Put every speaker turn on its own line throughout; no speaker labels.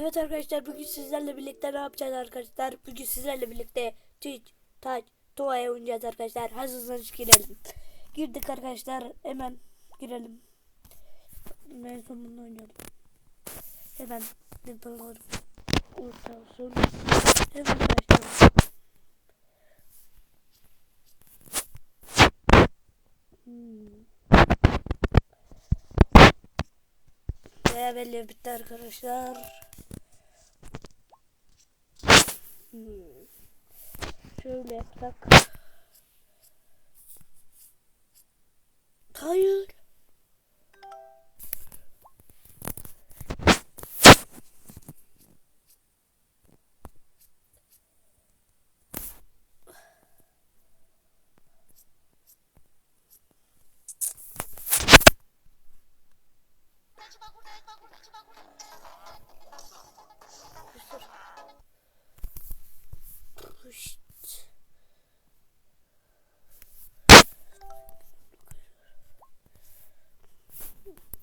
Evet arkadaşlar bugün sizlerle birlikte ne yapacağız arkadaşlar? Bugün sizlerle birlikte Twitch, Touch, Tua'ya oynayacağız arkadaşlar. Hazırsanız girelim. Girdik arkadaşlar. Hemen girelim. En son bunu oynayalım. Hemen yapalım. Orta olsun. Hemen başlayalım. Hmm. Beraberliği bitti arkadaşlar. Hmm. Şöyle yapsak.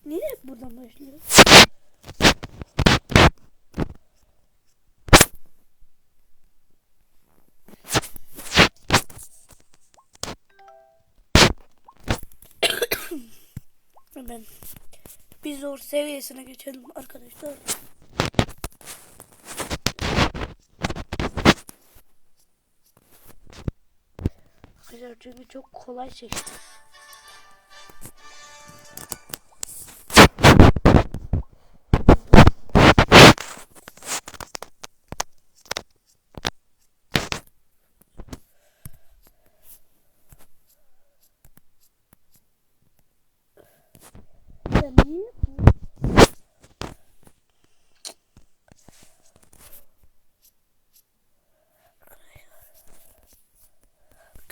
Niye hep buradan başlıyor? Hemen bir zor seviyesine geçelim arkadaşlar. Arkadaşlar çünkü çok kolay seçtim.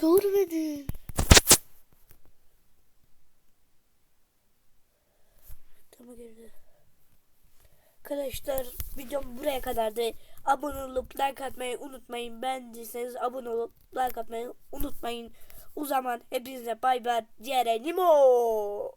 Görmedim. Tamam girdi. Arkadaşlar videom buraya kadardı. Abone olup like atmayı unutmayın. Beğendiyseniz abone olup like atmayı unutmayın. O zaman hepinize bay bay. Diğer Nimo.